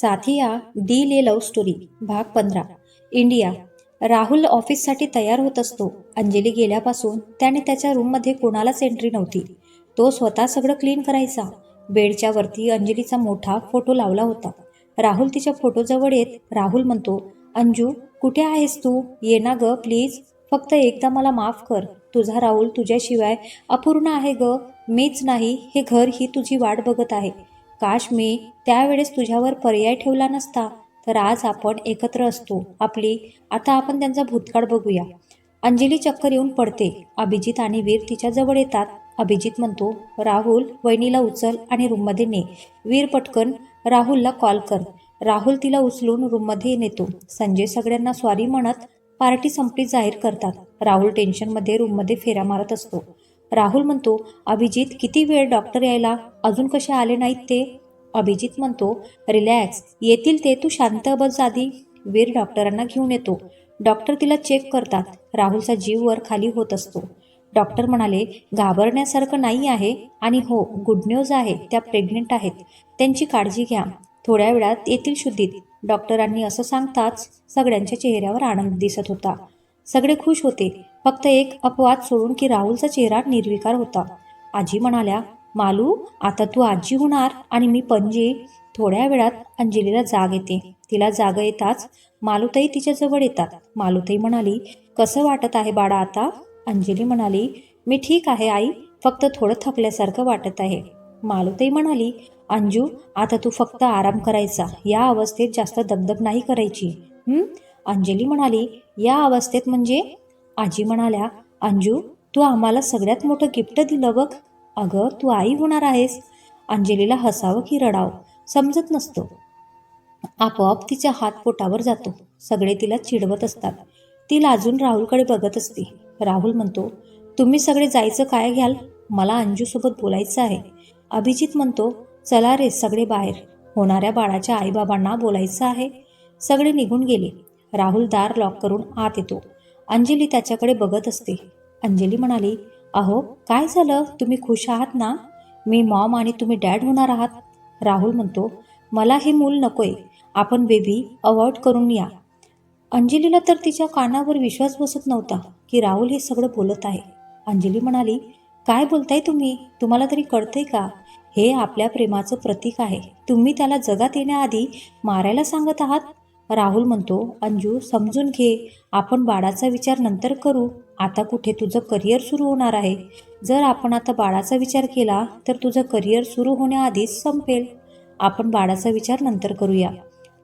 साथिया डी ले love story भाग पंधरा. इंडिया. राहुल ऑफिससाठी तयार होत असतो. अंजली गेल्यापासून त्याने त्याच्या रूममध्ये कोणालाच एंट्री नव्हती. तो स्वतः सगळं क्लीन करायचा. बेडच्या वरती अंजलीचा मोठा फोटो लावला होता. राहुल तिच्या फोटोजवळ येत राहुल म्हणतो अंजू कुठे आहेस तू? ये ना ग प्लीज. फक्त एकदा मला माफ कर. तुझा राहुल तुझ्याशिवाय अपूर्ण आहे ग. मीच नाही. हे घर ही तुझी वाट बघत आहे. काश मी त्यावेळेस तुझ्यावर पर्याय ठेवला नसता तर आज आपण एकत्र असतो. आपली आता आपण त्यांचा भूतकाळ बघूया. अंजली चक्कर येऊन पडते. अभिजित आणि वीर तिच्या जवळ येतात. अभिजित म्हणतो राहुल वहिनीला उचल आणि रूममध्ये ने. वीर पटकन राहुलला कॉल कर. राहुल तिला उचलून रूममध्ये नेतो. संजय सगळ्यांना स्वारी म्हणत पार्टी संपली जाहीर करतात. राहुल टेन्शनमध्ये रूममध्ये फेऱ्या मारत असतो. राहुल म्हणतो अभिजित किती वेळ डॉक्टर यायला? अजून कसे आले नाहीत ते? अभिजित म्हणतो रिलॅक्स येतील ते तू शांत बस आधी. वीर डॉक्टरांना घेऊन येतो. डॉक्टर तिला चेक करतात. राहुलचा जीव वर खाली होत असतो. डॉक्टर म्हणाले घाबरण्यासारखं नाही आहे आणि हो गुड न्यूज आहे त्या प्रेग्नेंट आहेत. त्यांची काळजी घ्या. थोड्या वेळात येतील शुद्धीत. डॉक्टरांनी असं सांगताच सगळ्यांच्या चेहऱ्यावर आनंद दिसत होता. सगळे खुश होते. फक्त एक अपवाद सोडून की राहुलचा चेहरा निर्विकार होता. आजी म्हणाल्या मालू आता तू आजी होणार आणि मी पणजी. थोड्या वेळात अंजलीला जाग येते. तिला जाग येताच मालूताई तिच्याजवळ येतात. मालूताई म्हणाली कसं वाटत आहे बाळा आता? अंजली म्हणाली मी ठीक आहे आई फक्त थोडं थकल्यासारखं वाटत आहे. मालूताई म्हणाली अंजू आता तू फक्त आराम करायचा. या अवस्थेत जास्त दगदग नाही करायची. अंजली म्हणाली या अवस्थेत म्हणजे? आजी म्हणाल्या अंजू तू आम्हाला सगळ्यात मोठं गिफ्ट दिलं बघ. अगं तू आई होणार आहेस. अंजलीला हसावं की रडावं समजत नसतं. आपोआप तिच्या हात पोटावर जातो. सगळे तिला चिडवत असतात. ती लाजून राहुलकडे बघत असते. राहुल म्हणतो तुम्ही सगळे जायचं काय घ्याल? मला अंजूसोबत बोलायचं आहे. अभिजित म्हणतो चला रे सगळे बाहेर. होणाऱ्या बाळाच्या आईबाबांना बोलायचं आहे. सगळे निघून गेले. राहुल दार लॉक करून आत येतो. अंजली त्याच्याकडे बघत असते. अंजली म्हणाली अहो काय झालं? तुम्ही खुश आहात ना? मी मॉम आणि तुम्ही डॅड होणार आहात. राहुल म्हणतो मला हे मूल नकोय. आपण बेबी अवॉइड करून या. अंजलीला तर तिच्या कानावर विश्वास बसत नव्हता की राहुल हे सगळं बोलत आहे. अंजली म्हणाली काय बोलताय तुम्ही? तुम्हाला तरी कळतंय का? हे आपल्या प्रेमाचं प्रतीक आहे. तुम्ही त्याला जगात येण्याआधी मारायला सांगत आहात? राहुल म्हणतो अंजू समजून घे. आपण बाळाचा विचार नंतर करू. आता कुठे तुझं करिअर सुरू होणार आहे? जर आपण आता बाळाचा विचार केला तर तुझं करिअर सुरू होण्याआधीच संपेल. आपण बाळाचा विचार नंतर करूया.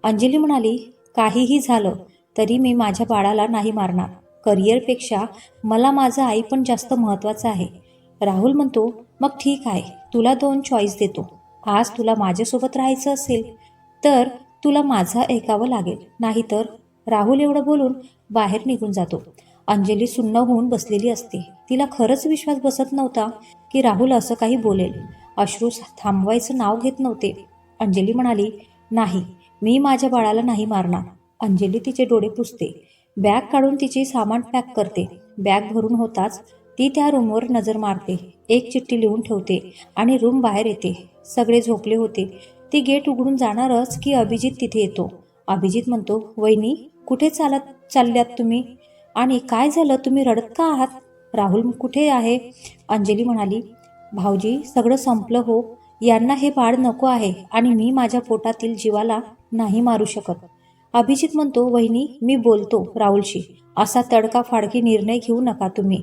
अंजली म्हणाली काहीही झालं तरी मी माझ्या बाळाला नाही मारणार. करिअरपेक्षा मला माझं आई पण जास्त महत्त्वाचं आहे. राहुल म्हणतो मग ठीक आहे. तुला दोन चॉईस देतो. आज तुला माझ्यासोबत राहायचं असेल तर तुला माझं ऐकावं लागेल. नाहीतर राहुल एवढं बोलून बाहेर निघून जातो. अंजली सुन्न होऊन बसलेली असते. तिला खरंच विश्वास बसत नव्हता की राहुल असं काही बोलेल. अश्रू थांबवायचं नाव घेत नव्हते. अंजली म्हणाली नाही मी माझ्या बाळाला नाही मारणार. अंजली तिचे डोळे पुसते. बॅग काढून तिचे सामान पॅक करते. बॅग भरून होताच ती त्या रूमवर नजर मारते. एक चिठ्ठी लिहून ठेवते आणि रूम बाहेर येते. सगळे झोपले होते. ती गेट उघडून जाणारच की अभिजित तिथे येतो. अभिजित म्हणतो वहिनी कुठे चालत चालल्यात तुम्ही? आणि काय झालं? तुम्ही रडत का आहात? राहुल कुठे आहे? अंजली म्हणाली भाऊजी सगळं संपलं हो. यांना हे बाळ नको आहे आणि मी माझ्या पोटातील जीवाला नाही मारू शकत. अभिजित म्हणतो वहिनी मी बोलतो राहुलशी. असा तडका फाडकी निर्णय घेऊ नका तुम्ही.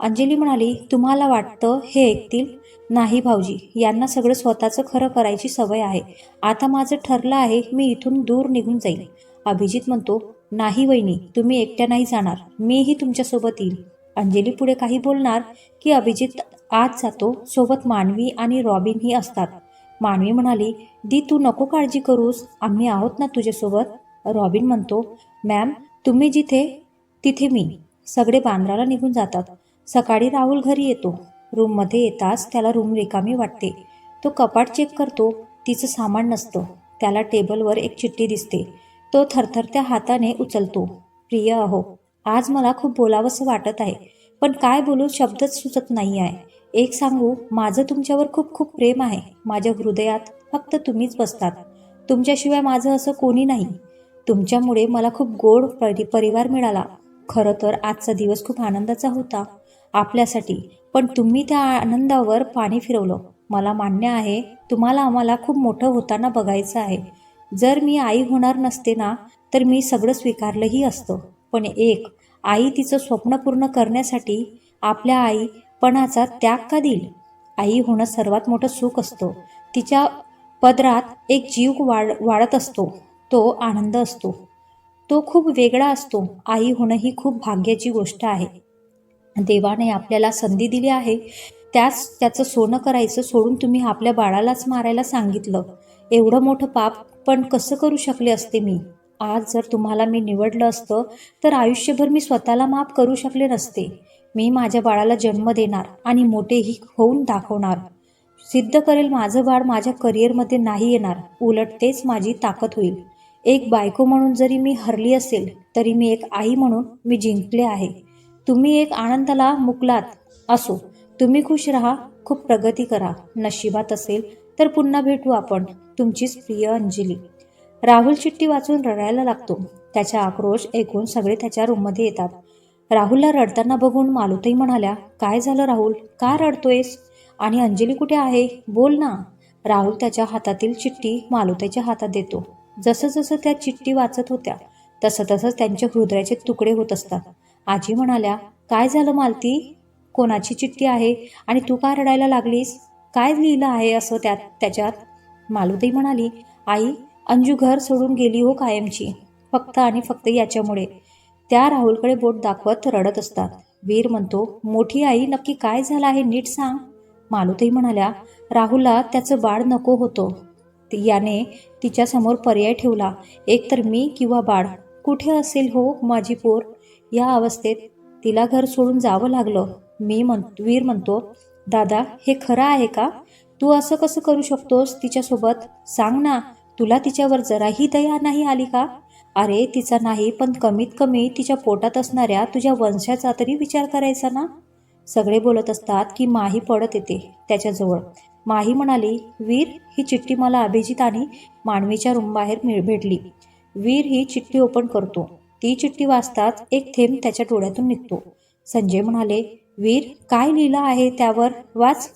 अंजली म्हणाली तुम्हाला वाटतं हे ऐकतील? नाही भाऊजी यांना सगळं स्वतःचं खरं करायची सवय आहे. आता माझं ठरलं आहे मी इथून दूर निघून जाईल अभिजित म्हणतो नाही वहिनी तुम्ही एकट्या नाही जाणार. मीही तुमच्यासोबत येईल अंजली पुढे काही बोलणार की अभिजित आत जातो सोबत मानवी आणि रॉबिनही असतात. मानवी म्हणाली दी तू नको काळजी करूस आम्ही आहोत ना तुझ्यासोबत. रॉबिन म्हणतो मॅम तुम्ही जिथे तिथे मी. सगळे बांद्राला निघून जातात. सकाळी राहुल घरी येतो. रूममध्ये येताच त्याला रूम रिकामी वाटते. तो कपाट चेक करतो तिचं सामान नसतं. त्याला टेबलवर एक चिठ्ठी दिसते. तो थरथरत्या हाताने उचलतो. प्रिय अहो आज मला खूप बोलावंसं वाटत आहे पण काय बोलू शब्दच सुचत नाही आहे. एक सांगू माझं तुमच्यावर खूप खूप प्रेम आहे. माझ्या हृदयात फक्त तुम्हीच बसतात. तुमच्याशिवाय माझं असं कोणी नाही. तुमच्यामुळे मला खूप गोड परि परिवार मिळाला. खरं तर आजचा दिवस खूप आनंदाचा होता. आपल्यासाठी पण तुम्ही त्या आनंदावर पाणी फिरवलं. मला मान्य आहे तुम्हाला आम्हाला खूप मोठं होताना बघायचं आहे. जर मी आई होणार नसते ना तर मी सगळं स्वीकारलंही असतं. पण एक आई तिचं स्वप्न पूर्ण करण्यासाठी आपल्या आईपणाचा त्याग का देईल? आई होणं सर्वात मोठं सुख असतं. तिच्या पदरात एक जीव वाढ वाढत असतो. तो आनंद असतो. तो खूप वेगळा असतो. आई होणं ही खूप भाग्याची गोष्ट आहे. देवाने आपल्याला संधी दिली आहे त्याच त्याचं सोनं करायचं सोडून तुम्ही आपल्या बाळालाच मारायला सांगितलं. एवढं मोठं पाप पण कसं करू शकले असते मी? आज जर तुम्हाला मी निवडलं असतं तर आयुष्यभर मी स्वतःला माफ करू शकले नसते. मी माझ्या बाळाला जन्म देणार आणि मोठेही होऊन दाखवणार. सिद्ध करेल माझं बाळ माझ्या करिअरमध्ये नाही येणार. उलट तेच माझी ताकद होईल. एक बायको म्हणून जरी मी हरली असेल तरी मी एक आई म्हणून मी जिंकले आहे. तुम्ही एक आनंदाला मुकलात असो. तुम्ही खुश राहा खूप प्रगती करा. नशिबात असेल तर पुन्हा भेटू आपण तुमचीच प्रिय अंजली. राहुल चिठ्ठी वाचून रडायला लागतो. त्याचा आक्रोश ऐकून सगळे त्याच्या रूममध्ये येतात. राहुलला रडताना बघून मालुताई म्हणाल्या काय झालं राहुल? का रडतोयस? आणि अंजली कुठे आहे? बोल ना. राहुल त्याच्या हातातील चिठ्ठी मालुताईच्या हातात देतो. जसं जसं त्या चिठ्ठी वाचत होत्या तसं तसंच त्यांच्या हृदयाचे तुकडे होत असतात. आजी म्हणाल्या काय झालं मालती? कोणाची चिठ्ठी आहे? आणि तू का रडायला लागलीस? काय लिहिलं आहे असं त्यात त्याच्यात? मालुताई म्हणाली आई अंजू घर सोडून गेली हो कायमची. फक्त आणि फक्त याच्यामुळे. त्या राहुलकडे बोट दाखवत रडत असतात. वीर म्हणतो मोठी आई नक्की काय झालं आहे नीट सांग. मालुताई म्हणाल्या राहुलला त्याचं बाळ नको होतं. याने तिच्यासमोर पर्याय ठेवला. एकतर मी किंवा बाळ. कुठे असेल हो माझी पोर? या अवस्थेत तिला घर सोडून जावं लागलं. मी म्हण वीर म्हणतो दादा हे खरं आहे का? तू असं कसं करू शकतोस तिच्यासोबत? सांग ना तुला तिच्यावर जराही दया नाही आली का? अरे तिचा नाही पण कमीत कमी तिच्या पोटात असणाऱ्या तुझ्या वंशाचा तरी विचार करायचा ना? सगळे बोलत असतात की माही पडत येते त्याच्याजवळ. माही म्हणाली वीर ही चिठ्ठी मला अभिजित आणि मानवीच्या रूमबाहेर मिळ भेटली. वीर ही चिठ्ठी ओपन करतो. ती चिठ्ठी वाचताच एक थेंब त्याच्या डोळ्यातून निघतो. संजय म्हणाले वीर काय लिहिलं आहे त्यावर? वाच.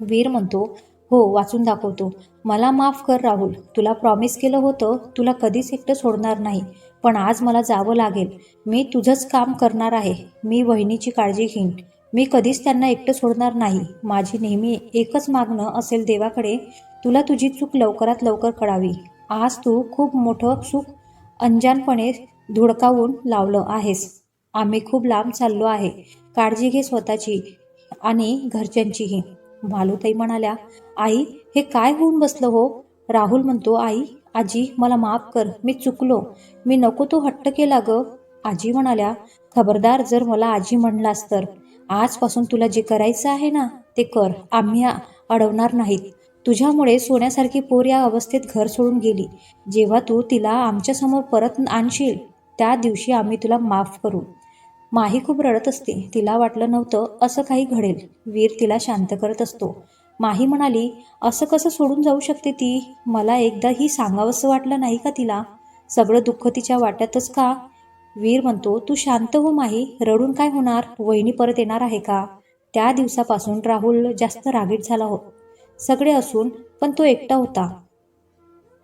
वीर म्हणतो हो वाचून दाखवतो. मला माफ कर राहुल. तुला प्रॉमिस केलं होतं. तुला कधीच एकटं सोडणार नाही. पण आज मला जावं लागेल. मी तुझंच काम करणार आहे. मी वहिनीची काळजी घेईन. मी कधीच त्यांना एकटं सोडणार नाही. माझी नेहमी एकच मागणं असेल देवाकडे तुला तुझी चूक लवकरात लवकर कळावी. आज तू खूप मोठं चूक अंजानपणे धुडकावून लावलं आहेस. आम्ही खूप लांब चाललो आहे. काळजी घे स्वतःची आणि घरच्यांचीही. मालूताई म्हणाल्या आई हे काय होऊन बसलं हो? राहुल म्हणतो आई आजी मला माफ कर मी चुकलो. मी नको तो हट्ट केला ग. आजी म्हणाल्या खबरदार जर मला आजी म्हणलास तर. आजपासून तुला जे करायचं आहे ना ते कर. आम्ही अडवणार नाहीत. तुझ्यामुळे सोन्यासारखी पोर या अवस्थेत घर सोडून गेली. जेव्हा तू तिला आमच्यासमोर परत आणशील त्या दिवशी आम्ही तुला माफ करू. माही खूप रडत असते. तिला वाटलं नव्हतं असं काही घडेल. वीर तिला शांत करत असतो. माही म्हणाली असं कसं सोडून जाऊ शकते ती? मला एकदाही सांगावंसं वाटलं नाही का तिला? सगळं दुःख तिच्या वाट्यातच का? वीर म्हणतो तू शांत हो माही. रडून काय होणार? वहिनी परत येणार आहे का? त्या दिवसापासून राहुल जास्त रागीट झाला हो सगळे असून पण तो एकटा होता.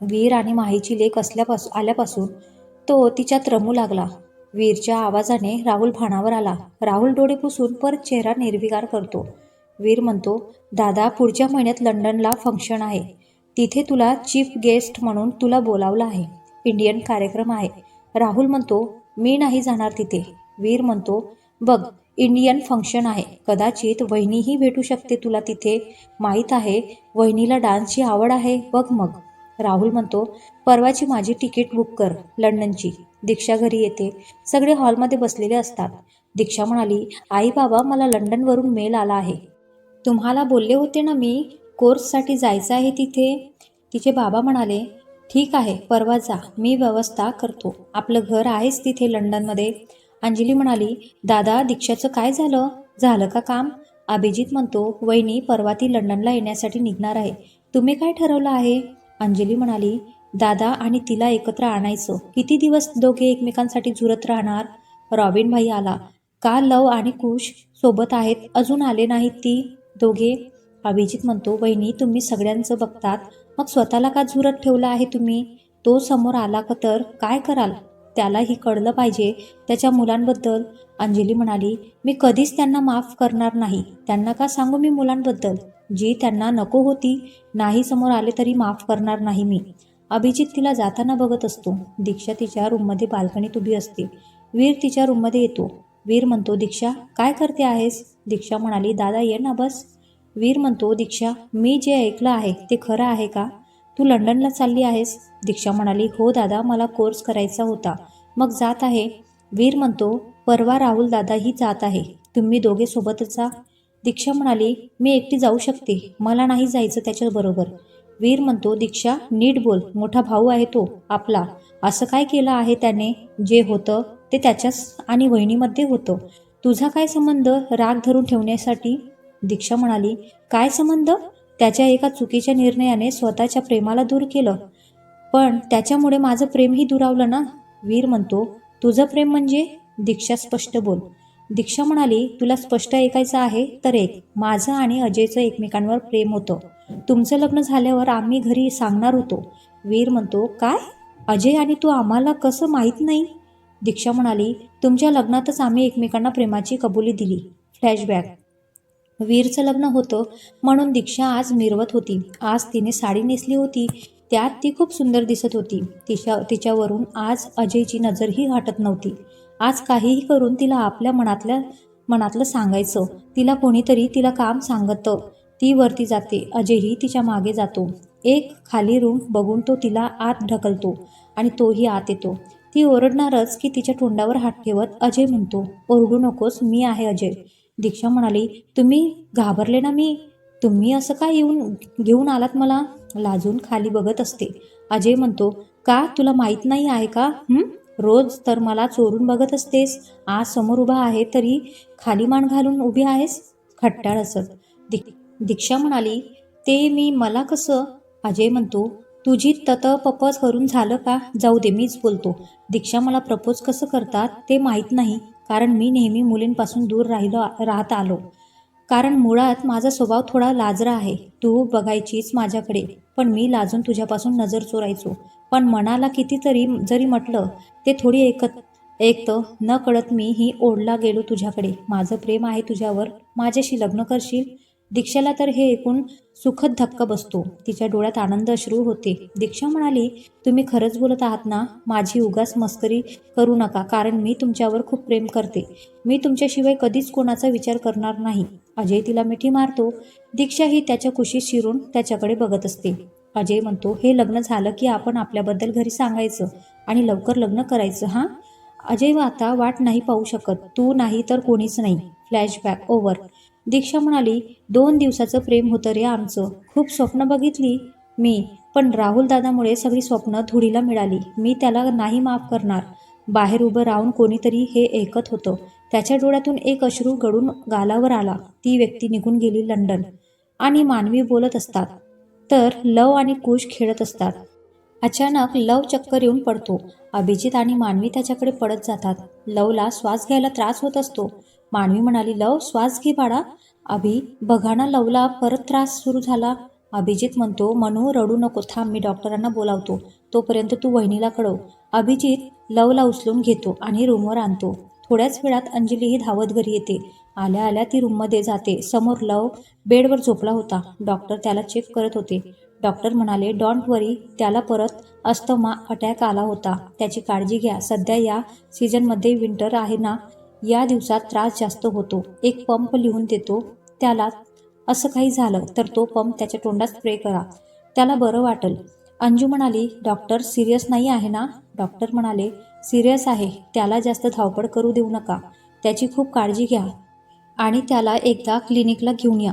वीर आणि माहीची लेक असल्यापासून आल्यापासून तो तिच्यात रमू लागला. वीरच्या आवाजाने राहुल भानावर आला. राहुल डोळे पुसून परत चेहरा निर्विकार करतो. वीर म्हणतो दादा पुढच्या महिन्यात लंडनला फंक्शन आहे. तिथे तुला चीफ गेस्ट म्हणून तुला बोलावलं आहे. इंडियन कार्यक्रम आहे. राहुल म्हणतो मी नाही जाणार तिथे. वीर म्हणतो बघ इंडियन फंक्शन आहे. कदाचित वहिनीही भेटू शकते तुला तिथे. माहीत आहे वहिनीला डान्सची आवड आहे. बघ मग. राहुल म्हणतो परवाची माझी तिकीट बुक कर लंडनची. दीक्षा घरी येते. सगळे हॉलमध्ये बसलेले असतात. दीक्षा म्हणाली आई बाबा मला लंडनवरून मेल आला आहे. तुम्हाला बोलले होते ना मी कोर्ससाठी जायचं आहे तिथे? तिचे बाबा म्हणाले ठीक आहे परवा जा. मी व्यवस्था करतो. आपलं घर आहेच तिथे लंडनमध्ये. अंजली म्हणाली दादा दीक्षाचं काय झालं? झालं का काम? अभिजित म्हणतो वहिनी परवा ती लंडनला येण्यासाठी निघणार आहे. तुम्ही काय ठरवलं आहे? अंजली म्हणाली दादा आणि तिला एकत्र आणायचं. किती दिवस दोघे एकमेकांसाठी झुरत राहणार? रॉबिन भाई आला. का लव आणि कुश सोबत आहेत? अजून आले नाहीत ती दोघे? अभिजित म्हणतो वहिनी तुम्ही सगळ्यांचं बघतात. मग स्वतःला का झुरत ठेवलं आहे तुम्ही? तो समोर आला का तर? काय कराल? त्यालाही कळलं पाहिजे. त्याच्या मुलांबद्दल अंजली म्हणाली मी कधीच त्यांना माफ करणार नाही. त्यांना का सांगू मी मुलांबद्दल? जी त्यांना नको होती नाही समोर आले तरी माफ करणार नाही मी. अभिजित तिला जाताना बघत असतो. दीक्षा तिच्या रूममध्ये बाल्कनीत उभी असते. वीर तिच्या रूममध्ये येतो. वीर म्हणतो दीक्षा काय करते आहेस? दीक्षा म्हणाली दादा ये ना बस. वीर म्हणतो दीक्षा मी जे ऐकलं आहे ते खरं आहे का? तू लंडनला चालली आहेस? दीक्षा म्हणाली. हो दादा मला कोर्स करायचा होता. मग जात आहे. वीर म्हणतो परवा राहुल दादाही जात आहे. तुम्ही दोघे सोबतच जा. दीक्षा म्हणाली मी एकटी जाऊ शकते. मला नाही जायचं त्याच्याबरोबर वीर म्हणतो दीक्षा नीट बोल. मोठा भाऊ आहे तो आपला. असं काय केलं आहे त्याने? जे होतं ते त्याच्याच आणि वहिनीमध्ये होतं. तुझा काय संबंध? राग धरून ठेवण्यासाठी? दीक्षा म्हणाली काय संबंध? त्याच्या एका चुकीच्या निर्णयाने स्वतःच्या प्रेमाला दूर केलं. पण त्याच्यामुळे माझं प्रेमही दुरावलं ना? वीर म्हणतो तुझं प्रेम म्हणजे दीक्षा स्पष्ट बोल. दीक्षा म्हणाली तुला स्पष्ट ऐकायचं आहे तर एक माझं आणि अजयचं एकमेकांवर प्रेम होतं. तुमचं लग्न झाल्यावर आम्ही घरी सांगणार होतो. वीर म्हणतो काय? अजय आणि तू आम्हाला कसं माहीत नाही? दीक्षा म्हणाली तुमच्या लग्नातच आम्ही एकमेकांना प्रेमाची कबुली दिली. फ्लॅशबॅक. वीरचं लग्न होतं म्हणून दीक्षा आज मिरवत होती. आज तिने साडी नेसली होती. त्यात ती खूप सुंदर दिसत होती. तिच्या तिच्यावरून आज अजयची नजरही हटत नव्हती. आज काहीही करून तिला आपल्या मनातल्या मनातलं सांगायचं. तिला कोणीतरी तिला काम सांगतं. ती वरती जाते. अजयही तिच्यामागे जातो. एक खाली रूम बघून तो तिला आत ढकलतो आणि तोही आत येतो. ती ओरडणारच की तिच्या तोंडावर हात ठेवत अजय म्हणतो ओरडू नकोस मी आहे अजय. दीक्षा म्हणाली तुम्ही घाबरले ना मी? तुम्ही असं का येऊन घेऊन आलात मला? लाजून खाली बघत असते. अजय म्हणतो का? तुला माहीत नाही आहे का? रोज तर मला चोरून बघत असतेस. आज समोर उभा आहे तरी खाली मान घालून उभी आहेस? खट्टाळ असत. दी दीक्षा म्हणाली ते मी मला कसं? अजय म्हणतो तुझी तत पपज करून झालं का? जाऊ दे मीच बोलतो. दीक्षा मला प्रपोज कसं करतात ते माहीत नाही. कारण मी नेहमी मुलींपासून दूर राहिलो राहत आलो. कारण मुळात माझा स्वभाव थोडा लाजरा आहे. तू बघायचीच माझ्याकडे. पण मी लाजून तुझ्यापासून नजर चोरायचो. पण मनाला कितीतरी जरी म्हटलं ते थोडी ऐकत ऐकतं न कळत मी ही ओढला गेलो तुझ्याकडे. माझं प्रेम आहे तुझ्यावर. माझ्याशी लग्न करशील? दीक्षाला तर हे ऐकून सुखद धक्का बसतो. तिच्या डोळ्यात आनंद अश्रू होते. दीक्षा म्हणाली तुम्ही खरंच बोलत आहात ना? माझी उगाच मस्करी करू नका कारण मी तुमच्यावर खूप प्रेम करते. मी तुमच्याशिवाय कधीच कोणाचा विचार करणार नाही. अजय तिला मिठी मारतो. दीक्षा ही त्याच्या कुशीत शिरून त्याच्याकडे बघत असते. अजय म्हणतो हे लग्न झालं की आपण आपल्याबद्दल घरी सांगायचं आणि लवकर लग्न करायचं हां? अजय आता वाट नाही पाहू शकत. तू नाही तर कोणीच नाही. फ्लॅशबॅक ओव्हर दीक्षा म्हणाली दोन दिवसाचं प्रेम होतं रे आमचं. खूप स्वप्न बघितली मी पण राहुल दादामुळे सगळी स्वप्न धुडीला मिळाली. मी त्याला नाही माफ करणार. बाहेर उभं राहून कोणीतरी हे ऐकत होतं. त्याच्या डोळ्यातून एक अश्रू गळून गालावर आला. ती व्यक्ती निघून गेली लंडन. आणि मानवी बोलत असतात. तर लव आणि कुश खेळत असतात. अचानक लव चक्कर येऊन पडतो. अभिजित आणि मानवी त्याच्याकडे पडत जातात. लवला श्वास घ्यायला त्रास होत असतो. मानवी म्हणाली लव श्वास घे बाळा. अभि बघाना लवला परत त्रास सुरू झाला. अभिजित म्हणतो मनू रडू नको थांब मी डॉक्टरांना बोलावतो. तोपर्यंत तू वहिनीला कळव. अभिजित लवला उचलून घेतो आणि रूमवर आणतो. थोड्याच वेळात अंजलीही धावत घरी येते. आल्या आल्या ती रूममध्ये जाते. समोर लव बेडवर झोपला होता. डॉक्टर त्याला चेक करत होते. डॉक्टर म्हणाले डॉन्ट वरी त्याला परत अस्थमा अटॅक आला होता. त्याची काळजी घ्या. सध्या या सीझनमध्ये विंटर आहे ना या दिवसात त्रास जास्त होतो. एक पंप लिहून देतो. त्याला असं काही झालं तर तो पंप त्याच्या तोंडात स्प्रे करा. त्याला बरं वाटेल. अंजू म्हणाली डॉक्टर सिरियस नाही आहे ना? डॉक्टर म्हणाले सिरियस आहे. त्याला जास्त धावपळ करू देऊ नका. त्याची खूप काळजी घ्या आणि त्याला एकदा क्लिनिकला घेऊन या.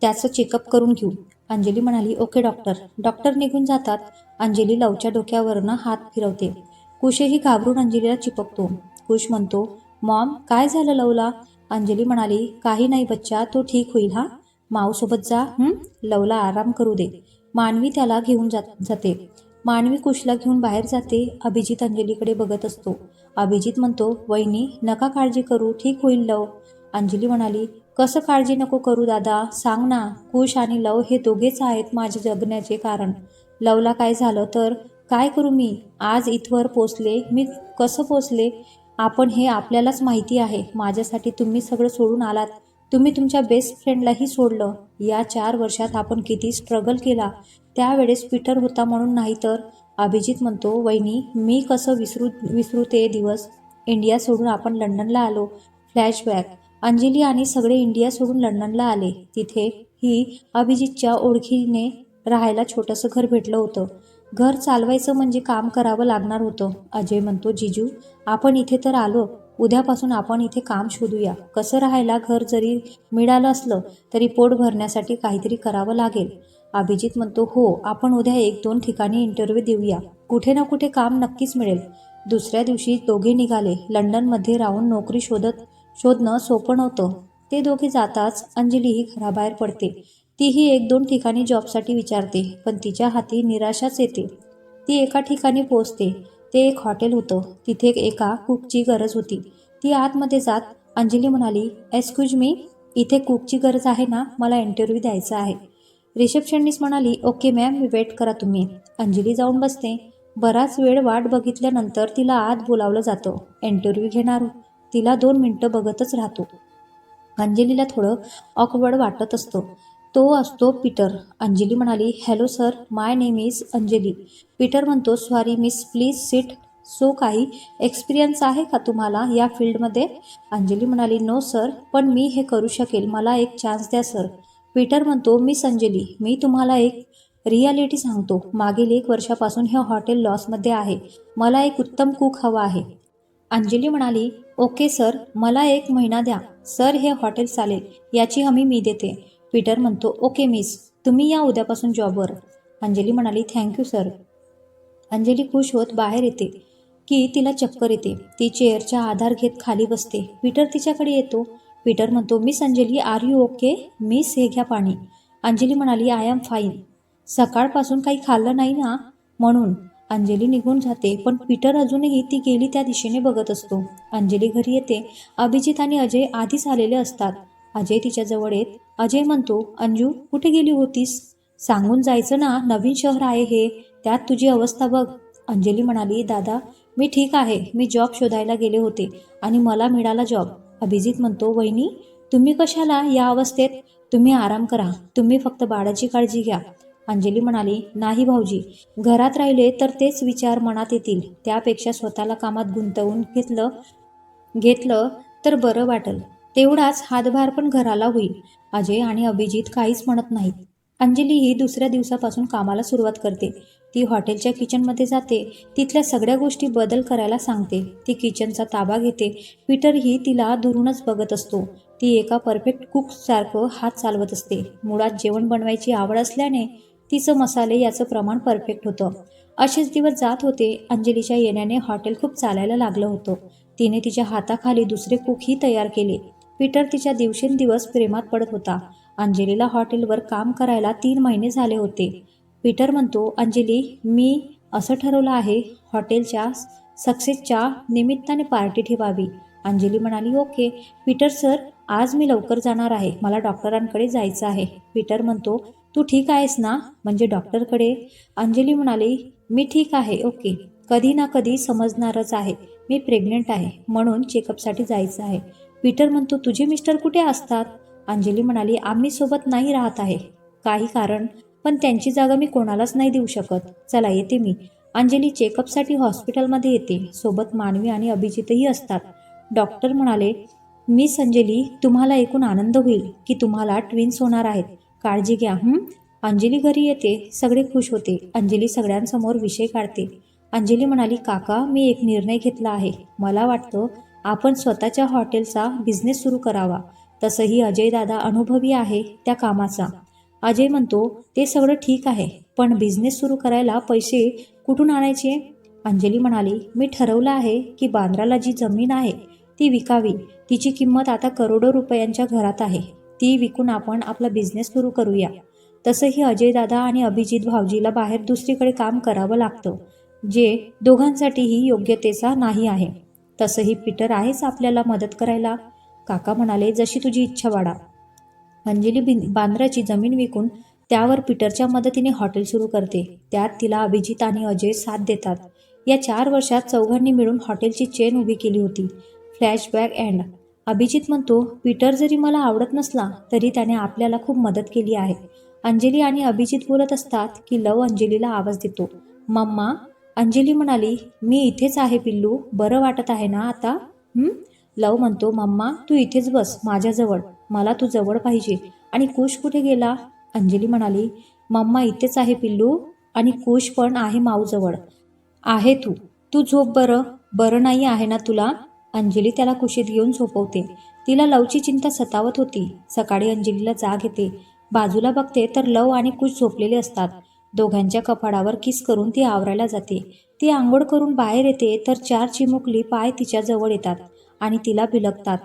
त्याचं चेकअप करून घेऊ. अंजली म्हणाली ओके डॉक्टर. डॉक्टर निघून जातात. अंजली लवच्या डोक्यावरनं हात फिरवते. कुशही घाबरून अंजलीला चिपकतो. कुश म्हणतो मॉम काय झालं लवला? अंजली म्हणाली काही नाही बच्चा तो ठीक होईल हा? माऊसोबत जा हं? लवला आराम करू दे. मानवी त्याला घेऊन जात जाते. मानवी कुशला घेऊन बाहेर जाते अभिजित अंजलीकडे बघत असतो. अभिजित म्हणतो वहिनी नका काळजी करू ठीक होईल लव. अंजली म्हणाली कसं काळजी नको करू दादा? सांग ना कुश आणि लव हे दोघेच आहेत माझे जगण्याचे कारण. लवला काय झालं तर? काय करू मी? आज इथवर पोचले? मी कसं पोचले? आपण हे आपल्यालाच माहिती आहे. माझ्यासाठी तुम्ही सगळं सोडून आलात. तुम्ही तुमच्या बेस्ट फ्रेंडलाही सोडलं. या चार वर्षात आपण किती स्ट्रगल केला. त्यावेळेस पीटर होता म्हणून नाही तर. अभिजित म्हणतो वहिनी मी कसं विसरू विसरू ते दिवस? इंडिया सोडून आपण लंडनला आलो. फ्लॅशबॅक अंजली आणि सगळे इंडिया सोडून लंडनला आले. तिथे ही अभिजितच्या ओळखीने राहायला छोटंसं घर भेटलं होतं. घर चालवायचं म्हणजे काम करावं लागणार होतं. अजय म्हणतो जिजू आपण इथे तर आलो. उद्यापासून आपण इथे काम शोधूया. कसं राहायला घर जरी मिळालं असलं तरी पोट भरण्यासाठी काहीतरी करावं लागेल. अभिजित म्हणतो हो आपण उद्या एक दोन ठिकाणी इंटरव्ह्यू देऊया. कुठे ना कुठे काम नक्कीच मिळेल. दुसऱ्या दिवशी दोघे निघाले. लंडनमध्ये राहून नोकरी शोधत शोधणं सोपं नव्हतं. ते दोघे जाताच अंजलीही घराबाहेर पडते. तीही एक दोन ठिकाणी जॉबसाठी विचारते पण तिच्या हाती निराशाच येते. ती एका ठिकाणी पोचते ते एक हॉटेल होतं. तिथे एका कुकची गरज होती. ती आतमध्ये जात अंजली म्हणाली एक्सक्यूज मी इथे कुकची गरज आहे ना? मला इंटरव्ह्यू द्यायचा आहे. रिसेप्शनिस्ट म्हणाली ओके मॅम मी वेट करा तुम्ही. अंजली जाऊन बसते. बराच वेळ वाट बघितल्यानंतर तिला आत बोलावलं जातं. इंटरव्ह्यू घेणार तिला दोन मिनटं बघतच राहतो. अंजलीला थोडं ऑकवर्ड वाटत असतं. तो असतो पीटर. अंजली म्हणाली hello sir my name is Anjali. Peter म्हणतो sorry miss please sit. So काही एक्सपिरियन्स आहे का तुम्हाला या फील्डमध्ये? अंजली म्हणाली नो सर पण मी हे करू शकेल. मला एक चान्स द्या सर. पीटर म्हणतो मिस अंजली मी तुम्हाला एक रियालिटी सांगतो. मागील एक वर्षापासून हे हॉटेल लॉसमध्ये आहे. मला एक उत्तम कुक हवा आहे. अंजली म्हणाली ओके सर मला एक महिना द्या. सर हे हॉटेल चालेल. याची हमी मी देते. पीटर म्हणतो ओके मिस तुम्ही या उद्यापासून जॉबवर. अंजली म्हणाली थँक्यू सर. अंजली खुश होत बाहेर येते की तिला चक्कर येते. ती चेअरचा आधार घेत खाली बसते. पीटर तिच्याकडे येतो. पीटर म्हणतो miss Anjali are you okay? Miss हे घ्या पाणी. अंजली म्हणाली आय एम फाईन. सकाळपासून काही खाल्लं नाही ना? म्हणून अंजली निघून जाते पण पीटर अजूनही ती गेली त्या दिशेने बघत असतो. अंजली घरी येते. अभिजित आणि अजय आधीच आलेले असतात. अजय तिच्याजवळ येत अजय म्हणतो अंजू कुठे गेली होतीस? सांगून जायचं ना नवीन शहर आहे हे. त्यात तुझी अवस्था बघ. अंजली म्हणाली दादा मी ठीक आहे. मी जॉब शोधायला गेले होते आणि मला मिळाला जॉब. अभिजित म्हणतो वहिनी तुम्ही कशाला या अवस्थेत? तुम्ही आराम करा. तुम्ही फक्त बाळाची काळजी घ्या. अंजली म्हणाली नाही भाऊजी. घरात राहिले तर तेच विचार मनात येतील. त्यापेक्षा स्वतःला कामात गुंतवून घेतलं घेतलं तर बरं वाटेल. तेवढाच हातभार पण घराला होईल. अजय आणि अभिजित काहीच म्हणत नाहीत. अंजली ही दुसऱ्या दिवसापासून कामाला सुरुवात करते. ती हॉटेलच्या किचनमध्ये जाते. तिथल्या सगळ्या गोष्टी बदल करायला सांगते. ती किचनचा ताबा घेते. पीटर ही तिला दुरूनच बघत असतो. ती एका परफेक्ट कुकसारखं हात चालवत असते. मुळात जेवण बनवायची आवड असल्याने तिचं मसाले याचं प्रमाण परफेक्ट होतं. असेच दिवस जात होते. अंजलीच्या येण्याने हॉटेल खूप चालायला लागलं होतं. तिने तिच्या हाताखाली दुसरे कुकही तयार केले. पीटर तिच्या दिवसेंदिवस प्रेमात पडत होता. अंजलीला हॉटेलवर काम करायला तीन महिने झाले होते. पीटर म्हणतो अंजली मी असं ठरवलं आहे हॉटेलच्या सक्सेसच्या निमित्ताने पार्टी ठेवावी. अंजली म्हणाली ओके पीटर सर आज मी लवकर जाणार आहे. मला डॉक्टरांकडे जायचं आहे. पीटर म्हणतो तू ठीक आहेस ना? म्हणजे डॉक्टरकडे? अंजली म्हणाली मी ठीक आहे ओके. कधी ना कधी समजणारच आहे. मी प्रेग्नंट आहे म्हणून चेकअपसाठी जायचं आहे. पीटर म्हणतो तुझे मिस्टर कुठे असतात? अंजली म्हणाली आम्ही सोबत नाही राहत आहे. काही कारण पण त्यांची जागा मी कोणालाच नाही देऊ शकत. चला येते मी. अंजली चेकअपसाठी हॉस्पिटलमध्ये येते. सोबत मानवी आणि अभिजितही असतात. डॉक्टर म्हणाले मिस अंजली तुम्हाला ऐकून आनंद होईल की तुम्हाला ट्विन्स होणार आहेत. काळजी घ्या हं? अंजली घरी येते. सगळे खुश होते. अंजली सगळ्यांसमोर विषय काढते. अंजली म्हणाली काका मी एक निर्णय घेतला आहे. मला वाटतं आपण स्वतःच्या हॉटेलचा बिझनेस सुरू करावा. तसंही अजय दादा अनुभवी आहे त्या कामाचा. अजय म्हणतो ते सगळं ठीक आहे पण बिझनेस सुरू करायला पैसे कुठून आणायचे? अंजली म्हणाली मी ठरवलं आहे की बांद्राला जी जमीन आहे ती विकावी. तिची किंमत आता करोडो रुपयांच्या घरात आहे. ती विकून आपण आपला बिझनेस सुरू करूया. तसंही अजयदादा आणि अभिजित भाऊजीला बाहेर दुसरीकडे काम करावं लागतं जे दोघांसाठीही योग्यतेचा नाही आहे. तसंही पीटर आहेच आपल्याला मदत करायला. काका म्हणाले जशी तुझी इच्छा वाढा. अंजली बिन बांद्राची जमीन विकून त्यावर पीटरच्या मदतीने हॉटेल सुरू करते. त्यात तिला अभिजित आणि अजय साथ देतात. या चार वर्षात चौघांनी मिळून हॉटेलची चेन उभी केली होती. फ्लॅशबॅक अँड अभिजित म्हणतो पीटर जरी मला आवडत नसला तरी त्याने आपल्याला खूप मदत केली आहे. अंजली आणि अभिजित बोलत असतात की लव अंजलीला आवाज देतो. मम्मा अंजली म्हणाली मी इथेच आहे पिल्लू बरं वाटत आहे ना आता? लव म्हणतो मम्मा तू इथेच बस माझ्याजवळ. मला तू जवळ पाहिजे. आणि कुश कुठे गेला? अंजली म्हणाली मम्मा इथेच आहे पिल्लू आणि कुश पण आहे माऊजवळ. आहे तू. तू झोप बरं. बरं नाही आहे ना तुला? अंजली त्याला कुशीत घेऊन झोपवते. तिला लवची चिंता सतावत होती. सकाळी अंजलीला जाग येते. बाजूला बघते तर लव आणि कुश झोपलेले असतात. दोघांच्या कपाडावर किस करून ती आवरायला जाते. ती आंघोळ करून बाहेर येते तर चार चिमुकली पाय तिच्या जवळ येतात आणि तिला भिलकतात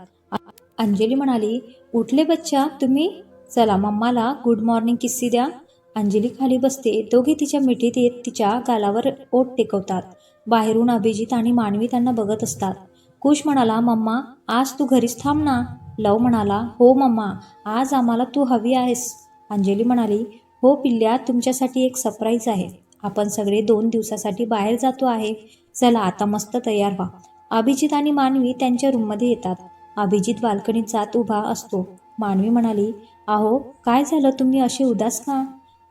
अंजली म्हणाली उठले बच्चा तुम्ही? चला मम्माला गुड मॉर्निंग किस्सी द्या. अंजली खाली बसते. दोघे तिच्या मिठीत येत तिच्या गालावर ओट टेकवतात. बाहेरून अभिजित आणि मानवी त्यांना बघत असतात. कुश म्हणाला मम्मा आज तू घरीच थांब ना. लव म्हणाला हो मम्मा आज आम्हाला तू हवी आहेस. अंजली म्हणाली हो पिल्ल्या तुमच्यासाठी एक सरप्राईज आहे. आपण सगळे दोन दिवसासाठी बाहेर जातो आहे. चला आता मस्त तयार व्हा. अभिजित आणि मानवी त्यांच्या रूममध्ये येतात. अभिजित बाल्कनीत जात उभा असतो. मानवी म्हणाली आहो काय झालं? तुम्ही असे उदास का?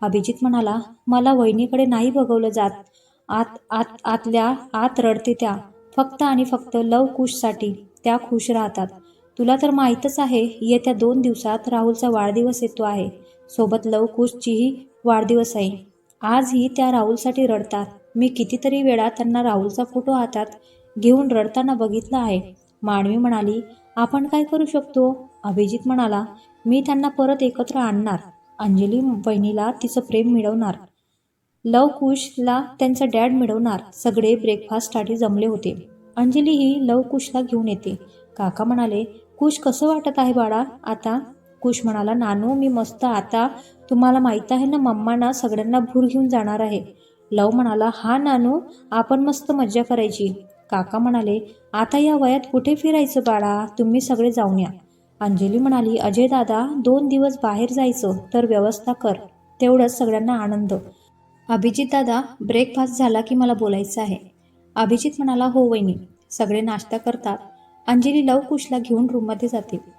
अभिजित म्हणाला मला वहिनीकडे नाही बघवलं जात. आत आत आतल्या आत रडते त्या. फक्त आणि फक्त लव कुशसाठी त्या खुश राहतात. तुला तर माहीतच आहे येत्या दोन दिवसात राहुलचा वाढदिवस येतो आहे. सोबत लव कुशचीही वाढदिवस आहे. आजही त्या राहुलसाठी रडतात. मी कितीतरी वेळा त्यांना राहुलचा फोटो हातात घेऊन रडताना बघितलं आहे. मानवी म्हणाली आपण काय करू शकतो? अभिजित म्हणाला मी त्यांना परत एकत्र आणणार. अंजली बहिणीला तिचं प्रेम मिळवणार. लव कुशला त्यांचा डॅड मिळवणार. सगळे ब्रेकफास्टसाठी जमले होते. अंजली ही लव कुशला घेऊन येते. काका म्हणाले कुश कसं वाटत आहे बाळा? आता कुश म्हणाला नानू मी मस्त आता तुम्हाला माहीत आहे ना मम्माना सगळ्यांना भूर घेऊन जाणार आहे. लव म्हणाला हा नानू आपण मस्त मज्जा करायची. काका म्हणाले आता या वयात कुठे फिरायचं बाळा? तुम्ही सगळे जाऊन या. अंजली म्हणाली अजय दादा दोन दिवस बाहेर जायचं तर व्यवस्था कर. तेवढंच सगळ्यांना आनंद. अभिजित दादा ब्रेकफास्ट झाला की मला बोलायचं आहे. अभिजित म्हणाला हो वहिनी. सगळे नाश्ता करतात. अंजली लव कुशला घेऊन रूममध्ये जाते.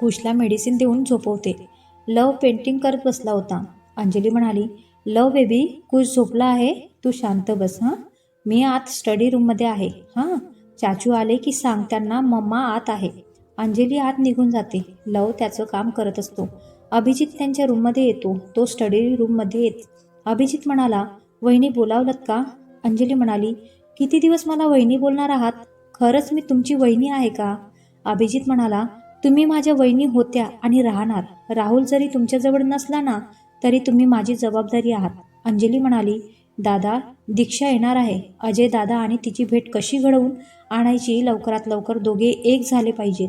कुशला मेडिसिन देऊन झोपवते. लव पेंटिंग करत बसला होता. अंजली म्हणाली लव बेबी कुश झोपला आहे? तू शांत बस हां? मी आत स्टडी रूममध्ये आहे हां? चाचू आले की सांग त्यांना मम्मा आत आहे. अंजली आत निघून जाते. लव त्याचं काम करत असतो. अभिजित त्यांच्या रूममध्ये येतो. तो स्टडी रूममध्ये येत. अभिजित म्हणाला वहिनी बोलावलत का? अंजली म्हणाली किती दिवस मला वहिनी बोलणार आहात? खरंच मी तुमची वहिनी आहे का? अभिजित म्हणाला तुम्ही माझ्या वहिनी होत्या आणि राहणार. राहुल जरी तुमच्याजवळ नसला ना तरी तुम्ही माझी जबाबदारी आहात. अंजली म्हणाली दादा दीक्षा येणार आहे. अजय दादा आणि तिची भेट कशी घडवून आणायची लवकरात लवकर दोघे एक झाले पाहिजेत.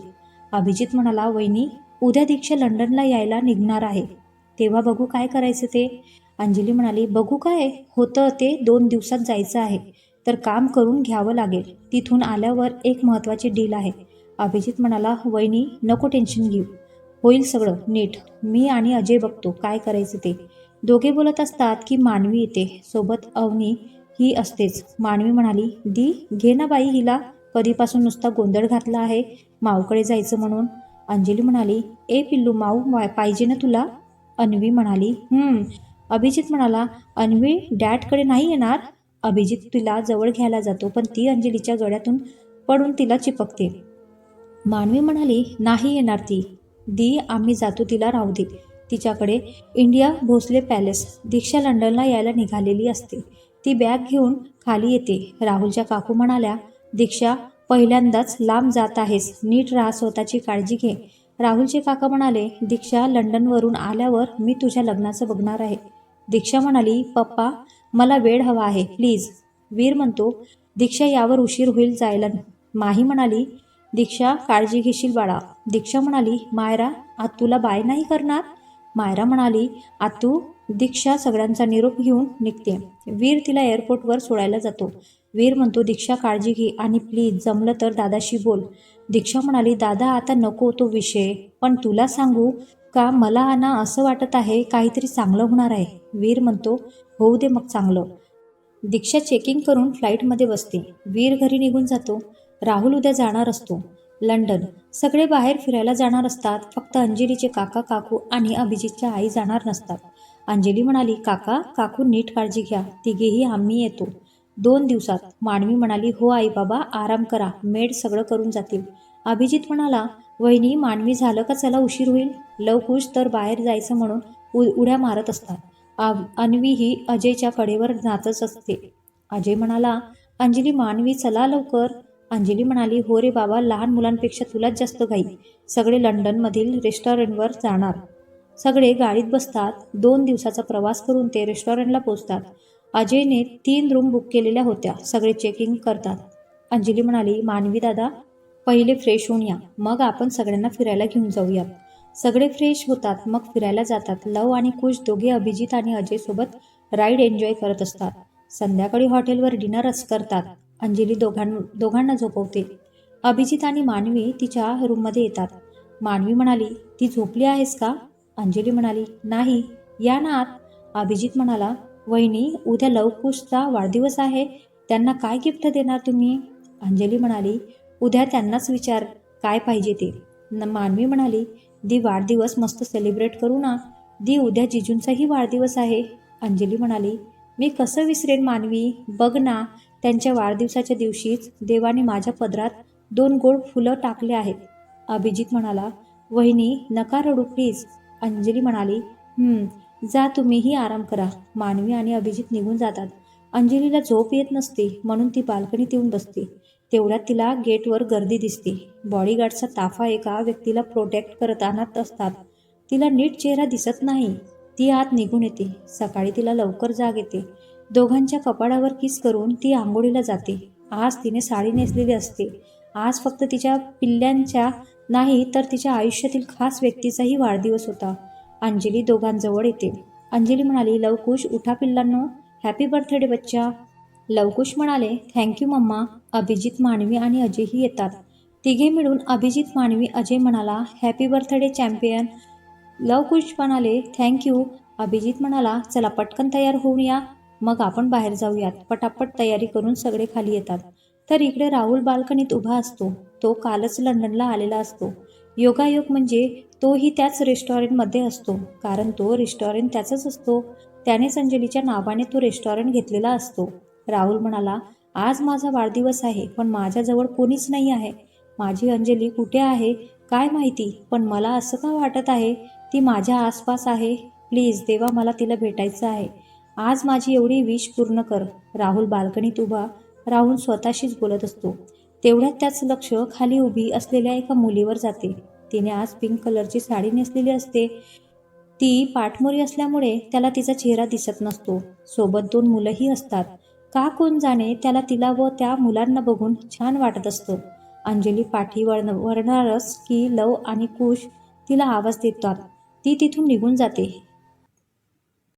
अभिजित म्हणाला वहिनी उद्या दीक्षा लंडनला यायला निघणार आहे. तेव्हा बघू काय करायचं ते. अंजली म्हणाली बघू काय? होतं ते दोन दिवसात जायचं आहे. तर काम करून घ्यावं लागेल. तिथून आल्यावर एक महत्त्वाची डील आहे. अभिजित म्हणाला वहिनी नको टेन्शन घेऊ. होईल सगळं नीट. मी आणि अजय बघतो काय करायचं ते. दोघे बोलत असतात की मानवी येते. सोबत अवनी ही असतेच. मानवी म्हणाली दी घे ना बाई हिला. कधीपासून नुसता गोंधळ घातला आहे माऊकडे जायचं म्हणून. अंजली म्हणाली ए पिल्लू माऊ मा- पाहिजे ना तुला? अन्वी म्हणाली "हं." अभिजित म्हणाला अन्वी डॅडकडे नाही येणार? अभिजित तिला जवळ घ्यायला जातो पण ती अंजलीच्या गळ्यातून पडून तिला चिपकते. मानवी म्हणाली नाही येणार ती. दी आम्ही जातो तिला राहू दे. तिच्याकडे इंडिया भोसले पॅलेस दीक्षा लंडनला यायला निघालेली असते. ती बॅग घेऊन खाली येते. राहुलच्या काकू म्हणाल्या दीक्षा पहिल्यांदाच लांब जात आहेस. नीट राहा स्वतःची काळजी घे. राहुलचे काका म्हणाले दीक्षा लंडनवरून आल्यावर मी तुझ्या लग्नाचं बघणार आहे. दीक्षा म्हणाली पप्पा मला वेळ हवा आहे. प्लीज. वीर म्हणतो दीक्षा यावर उशीर होईल जायला. माही म्हणाली दीक्षा काळजी घेशील बाळा. दीक्षा म्हणाली मायरा आत तुला बाय नाही करणार? मायरा म्हणाली आतू दीक्षा सगळ्यांचा निरोप घेऊन निघते. वीर तिला एअरपोर्टवर सोडायला जातो. वीर म्हणतो दीक्षा काळजी घे आणि प्लीज जमलं तर दादाशी बोल. दीक्षा म्हणाली दादा आता नको तो विषय. पण तुला सांगू का मला ना असं वाटत आहे काहीतरी चांगलं होणार आहे. वीर म्हणतो होऊ दे मग चांगलं. दीक्षा चेकिंग करून फ्लाईटमध्ये बसते. वीर घरी निघून जातो. राहुल उद्या जाणार असतो. लंडन. सगळे बाहेर फिरायला जाणार असतात. फक्त अंजलीचे काका काकू आणि अभिजितच्या आई जाणार नसतात. अंजली म्हणाली काका काकू नीट काळजी घ्या. तिघेही आम्ही येतो. दोन दिवसात. मानवी म्हणाली हो आई बाबा आराम करा. मेड सगळं करून जातील. अभिजित म्हणाला वहिनी मानवी झालं का चला उशीर होईल? लवकुश तर बाहेर जायचं म्हणून उ उड्या मारत असतात. अन्वी ही अजयच्या कडेवर नाचत असते. अजय म्हणाला अंजली मानवी चला लवकर. अंजली म्हणाली हो रे बाबा लहान मुलांपेक्षा तुलाच जास्त घाई. सगळे लंडनमधील रेस्टॉरंटवर जाणार. सगळे गाडीत बसतात. दोन दिवसाचा प्रवास करून ते रेस्टॉरंटला पोचतात अजयने तीन रूम बुक केलेल्या होत्या. सगळे चेकिंग करतात. अंजली म्हणाली मानवी दादा पहिले फ्रेश होऊन या. मग आपण सगळ्यांना फिरायला घेऊन जाऊया सगळे फ्रेश होतात मग फिरायला जातात. लव आणि कुश दोघे अभिजित आणि अजयसोबत राईड एन्जॉय करत असतात. संध्याकाळी हॉटेलवर डिनरच करतात. अंजली दोघां दोघांना झोपवते. अभिजित आणि मानवी तिच्या रूममध्ये येतात. मानवी म्हणाली ती झोपली आहेस का? अंजली म्हणाली नाही. या ना आत अभिजित म्हणाला वहिनी उद्या लवकुशचा वाढदिवस आहे. त्यांना काय गिफ्ट देणार तुम्ही? अंजली म्हणाली उद्या त्यांनाच विचार काय पाहिजे ते. न मानवी म्हणाली दी वाढदिवस मस्त सेलिब्रेट करू ना. दी उद्या जिजूंचाही वाढदिवस आहे. अंजली म्हणाली मी कसं विसरेन मानवी? बघ ना त्यांच्या वाढदिवसाच्या दिवशीच देवाने माझ्या पदरात दोन गोड फुलं टाकले आहेत. अभिजित म्हणाला वहिनी नका रडू प्लीज अंजली म्हणाली जा तुम्हीही आराम करा. मानवी आणि अभिजित निघून जातात. अंजलीला झोप येत नसते म्हणून ती बाल्कनीत येऊन बसते. तेवढ्यात तिला गेटवर गर्दी दिसते. बॉडीगार्डचा ताफा एका व्यक्तीला प्रोटेक्ट करत आणत असतात. तिला नीट चेहरा दिसत नाही. ती आत निघून येते. सकाळी तिला लवकर जाग येते. दोघांच्या कपाळावर किस करून ती आंघोळीला जाते. आज तिने साडी नेसलेली असते. आज फक्त तिच्या पिल्ल्यांच्या नाही तर तिच्या आयुष्यातील खास व्यक्तीचाही वाढदिवस होता. अंजली दोघांजवळ येते. अंजली म्हणाली लवकुश उठा पिल्लांनो. हॅपी बर्थडे बच्चा. लवकुश म्हणाले थँक्यू मम्मा. अभिजित मानवी आणि अजयही येतात. तिघे मिळून अभिजित मानवी अजय म्हणाला हॅपी बर्थडे चॅम्पियन लवकुश म्हणाले थँक्यू अभिजित म्हणाला चला पटकन तयार होऊन या. मग आपण बाहेर जाऊयात. पटापट तयारी करून सगळे खाली येतात. तर इकडे राहुल बाल्कनीत उभा असतो. तो कालच लंडनला आलेला असतो. योगायोग म्हणजे तोही त्याच रेस्टॉरंटमध्ये असतो. कारण तो रेस्टॉरंट त्याचाच असतो. त्यानेच अंजलीच्या नावाने तो रेस्टॉरंट घेतलेला असतो. राहुल म्हणाला आज माझा वाढदिवस आहे पण माझ्याजवळ कोणीच नाही आहे. माझी अंजली कुठे आहे? काय माहिती? पण मला असं का वाटत आहे? ती माझ्या आसपास आहे. प्लीज देवा मला तिला भेटायचं आहे. आज माझी एवढी विष पूर्ण कर. राहुल बाल्कनीत उभा राहुल स्वतःशीच बोलत असतो. तेवढ्यात त्याच लक्ष खाली उभी असलेल्या एका मुलीवर जाते. तिने आज पिंक कलरची साडी नेसलेली असते. ती पाठमोरी असल्यामुळे त्याला तिचा चेहरा दिसत नसतो. सोबत दोन मुलंही असतात. का कोण जाणे त्याला तिला व त्या मुलांना बघून छान वाटत असतं. अंजली पाठी वळण वळणारच की लव आणि कुश तिला आवाज देतात. ती तिथून निघून जाते.